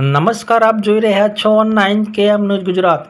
નમસ્કાર, આપ જોઈ રહ્યા છો nine K M news Gujarat.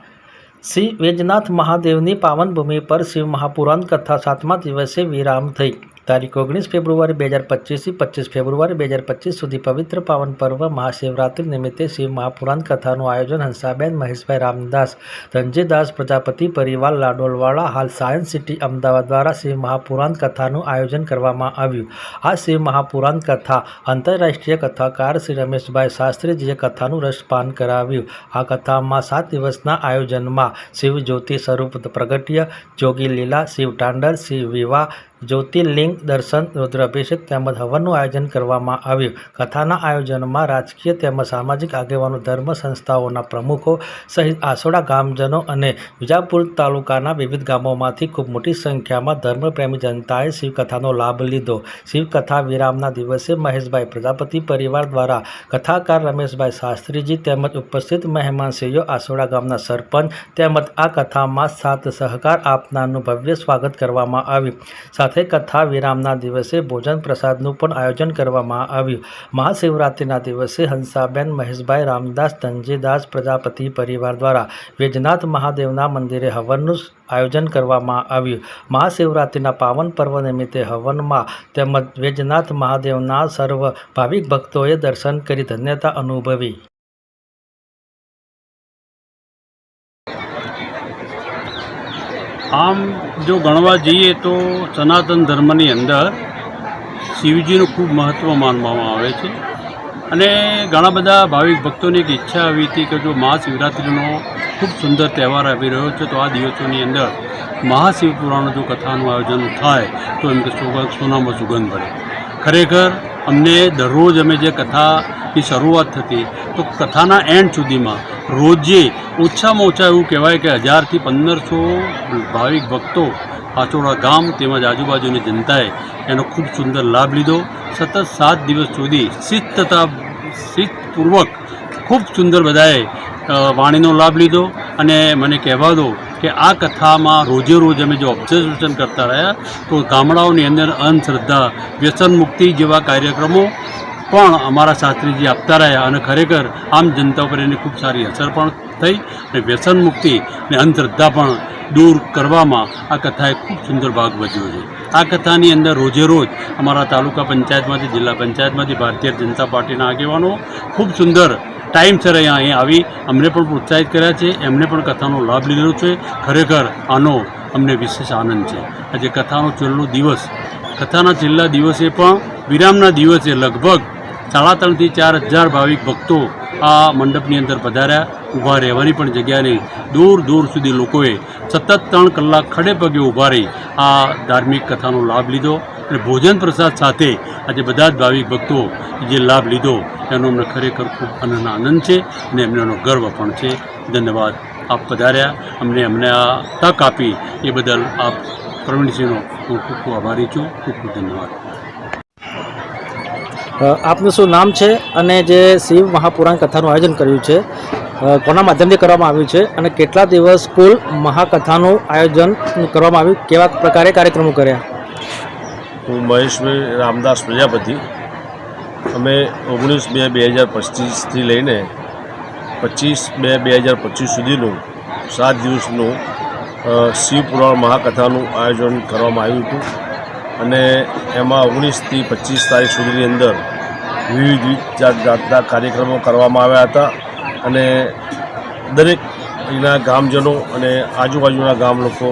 Shri Vaijnath મહાદેવની પાવન ભૂમિ પર શિવ મહાપુરાણ કથા સાતમા દિવસે વિરામ થઈ. તારીખ ઓગણીસ ફેબ્રુઆરી બે હજાર પચીસથી પચીસ ફેબ્રુઆરી બે હજાર પચીસ સુધી પવિત્ર પાવન પર્વ મહાશિવરાત્રિ નિમિત્તે શિવ મહાપુરાણ કથાનું આયોજન હંસાબેન મહેશભાઈ રામદાસ, ધનજીદાસ પ્રજાપતિ પરિવાર લાડોલવાળા હાલ સાયન્સ સિટી અમદાવાદ દ્વારા શિવ મહાપુરાણ કથાનું આયોજન કરવામાં આવ્યું. આ શિવ મહાપુરાણ કથા આંતરરાષ્ટ્રીય કથાકાર શ્રી રમેશભાઈ શાસ્ત્રીજીએ કથાનું રસપાન કરાવ્યું. આ કથામાં સાત દિવસના આયોજનમાં શિવ જ્યોતિ સ્વરૂપ પ્રગટ્ય, જોગી લીલા, શિવ તાંડર શિવ વિવાહ જ્યોતિર્લિંગ દર્શન રુદ્રાભિષેક તેમજ હવનનું આયોજન કરવામાં આવ્યું. કથાના આયોજનમાં રાજકીય તેમજ સામાજિક આગેવાનો, ધર્મ સંસ્થાઓના પ્રમુખો સહિત આસોડા ગામજનો અને વિજાપુર તાલુકાના વિવિધ ગામોમાંથી ખૂબ મોટી સંખ્યામાં ધર્મપ્રેમી જનતાએ શિવકથાનો લાભ લીધો. શિવકથા વિરામના દિવસે મહેશભાઈ પ્રજાપતિ પરિવાર દ્વારા કથાકાર રમેશભાઈ શાસ્ત્રીજી તેમજ ઉપસ્થિત મહેમાનશ્રીઓ, આસોડા ગામના સરપંચ તેમજ આ કથામાં સાથ સહકાર આપનારનું ભવ્ય સ્વાગત કરવામાં આવ્યું. સાથે કથા વિરામના દિવસે ભોજન પ્રસાદનું પણ આયોજન કરવામાં આવ્યું. મહાશિવરાત્રિના દિવસે હંસાબેન મહેશભાઈ રામદાસ, ધનજીદાસ પ્રજાપતિ પરિવાર દ્વારા વેજનાથ મહાદેવના મંદિરે હવનનું આયોજન કરવામાં આવ્યું. મહાશિવરાત્રિના પાવન પર્વ નિમિત્તે હવનમાં તેમજ વેજનાથ મહાદેવના સર્વ ભાવિક ભક્તોએ દર્શન કરી ધન્યતા અનુભવી. આમ જો ગણવા જઈએ તો સનાતન ધર્મની અંદર શિવજીનું ખૂબ મહત્ત્વ માનવામાં આવે છે. અને ઘણા બધા ભાવિક ભક્તોની એક ઈચ્છા આવી હતી કે જો મહાશિવરાત્રિનો ખૂબ સુંદર તહેવાર આવી રહ્યો છે, તો આ દિવસોની અંદર મહાશિવપુરાણનું જો કથાનું આયોજન થાય, તો એમ કે સુગંધ સોનામાં સુગંધ ભરે. ખરેખર અમને દરરોજ અમે જે કથાની શરૂઆત થતી. તો કથાના એન્ડ સુધીમાં રોજે ઓછામાં ઓછા એવું કહેવાય કે હજારથી પંદરસો ભાવિક ભક્તો પાછોડા ગામ તેમજ આજુબાજુની જનતાએ એનો ખૂબ સુંદર લાભ લીધો. સતત સાત દિવસ સુધી શિસ્તતા શિસ્તપૂર્વક ખૂબ સુંદર બધાએ વાણીનો લાભ લીધો. અને મને કહેવા દો કે આ કથામાં રોજે રોજ અમે જો ઓબ્ઝર્વેશન કરતા રહ્યા, તો ગામડાઓની અંદર અંધશ્રદ્ધા, વ્યસન મુક્તિ જેવા કાર્યક્રમો પણ અમારા શાસ્ત્રીજી આપતા રહ્યા અને ખરેખર આમ જનતા પર એની ખૂબ સારી અસર પણ થઈ અને વ્યસન મુક્તિ અને અંધશ્રદ્ધા પણ દૂર કરવામાં આ કથાએ ખૂબ સુંદર ભાગ ભજવ્યો છે. આ કથાની અંદર રોજે રોજ અમારા તાલુકા પંચાયતમાંથી, જિલ્લા પંચાયતમાંથી ભારતીય જનતા પાર્ટીના આગેવાનો ખૂબ સુંદર ટાઈમસર અહીંયા અહીં આવી. અમને પણ પ્રોત્સાહિત કર્યા છે, એમને પણ કથાનો લાભ લીધેલો છે. ખરેખર આનો અમને વિશેષ આનંદ છે. આજે કથાનો છેલ્લો દિવસ, કથાના છેલ્લા દિવસે પણ વિરામના દિવસે લગભગ સાડા ત્રણથી ચાર હજાર ભાવિક ભક્તો આ મંડપની અંદર પધાર્યા, ઊભા રહેવાની પણ જગ્યા નહીં. દૂર દૂર સુધી લોકોએ સતત ત્રણ કલાક ખડે પગે ઊભા રહી આ ધાર્મિક કથાનો લાભ લીધો અને ભોજન પ્રસાદ સાથે આજે બધા જ ભાવિક ભક્તો જે લાભ લીધો, એનો અમને ખરેખર ખૂબ આનંદ આનંદ છે અને એમને એનો ગર્વ પણ છે. ધન્યવાદ. આપ પધાર્યા, અમને અમને આ તક આપી એ બદલ આપ પ્રવીણસિંહનો હું ખૂબ ખૂબ આભારી છું. ખૂબ ખૂબ ધન્યવાદ. આપનું શું નામ છે અને જે શિવ મહાપુરાણ કથાનું આયોજન કર્યું છે? કોના માધ્યમથી કરવામાં આવ્યું છે અને કેટલા દિવસ કુલ મહાકથાનું આયોજન કરવામાં આવ્યું? કેવા પ્રકારે કાર્યક્રમો કર્યા? હું મહેશભાઈ રામદાસ પ્રજાપતિ. અમે ઓગણીસ બે બે હજાર પચીસથી લઈને પચીસ બે બે હજાર પચીસ સુધીનું સાત દિવસનું શિવપુરાણ મહાકથાનું આયોજન કરવામાં આવ્યું હતું. અને એમાં ઓગણીસથી પચીસ તારીખ સુધીની અંદર વિવિધ વિવિધ જાત જાતના કાર્યક્રમો કરવામાં આવ્યા હતા અને દરેક અહીંના ગામજનો અને આજુબાજુના ગામ લોકો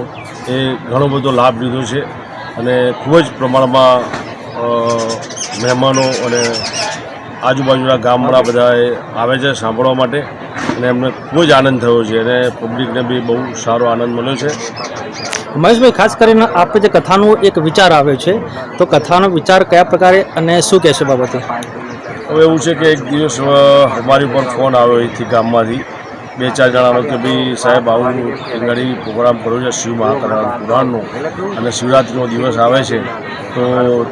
એ ઘણો બધો લાભ લીધો છે અને ખૂબ જ પ્રમાણમાં મહેમાનો અને આજુબાજુના ગામડા બધા એ આવે છે સાંભળવા માટે. અને એમને ખૂબ જ આનંદ થયો છે અને પબ્લિકને બી બહુ સારો આનંદ મળ્યો છે. મહેશભાઈ ખાસ કરીને આપે જે કથાનો એક વિચાર આવ્યો છે તો કથાનો વિચાર કયા પ્રકારે અને શું કહેશે બાબતે? હવે એવું છે કે એક દિવસ અમારી ઉપર ફોન આવ્યો અહીંથી ગામમાંથી. બે ચાર જણાનો કે ભાઈ સાહેબ આવું ઘણી પ્રોગ્રામ કર્યો છે શિવ મહાકરણ પુરાણનો અને શિવરાત્રિનો દિવસ આવે છે. તો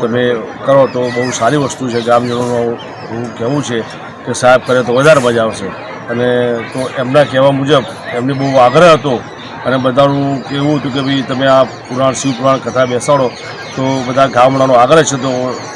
તમે કરો તો બહુ સારી વસ્તુ છે. ગામજનોનું એવું કહેવું છે કે સાહેબ કરે તો વધારે મજા આવશે. અને તો એમના કહેવા મુજબ એમને બહુ આગ્રહ હતો અને બધાનું કેવું હતું કે ભાઈ તમે આ પુરાણ, શિવપુરાણ કથા બેસાડો. તો બધા ગામડાનો આગ્રહ છે તો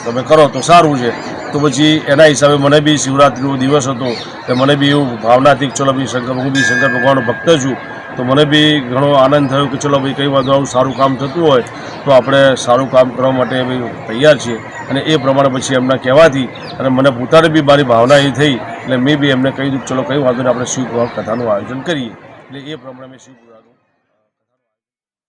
તમે કરો, તો સારું છે. તો તો પછી એના હિસાબે મને બી શિવરાત્રિનો દિવસ હતો કે મને બી એવું ભાવનાથી ચલો ભાઈ શંકર હું બી શંકર ભગવાનનો ભક્ત છું. તો મને બી ઘણો આનંદ થયો કે, ચલો ભાઈ કઈ વાંધો આવું સારું કામ થતું હોય, તો આપણે સારું કામ કરવા માટે ભાઈ તૈયાર છીએ. અને એ પ્રમાણે પછી એમના કહેવાથી અને મને પોતાને બી મારી ભાવના એ થઈ એટલે મેં બી એમને કહી દીધું ચલો કંઈ વાંધો નહીં, આપણે શિવ પુરાણ કથાનું આયોજન કરીએ. એટલે એ પ્રમાણે મેં શિવ પુરાણનું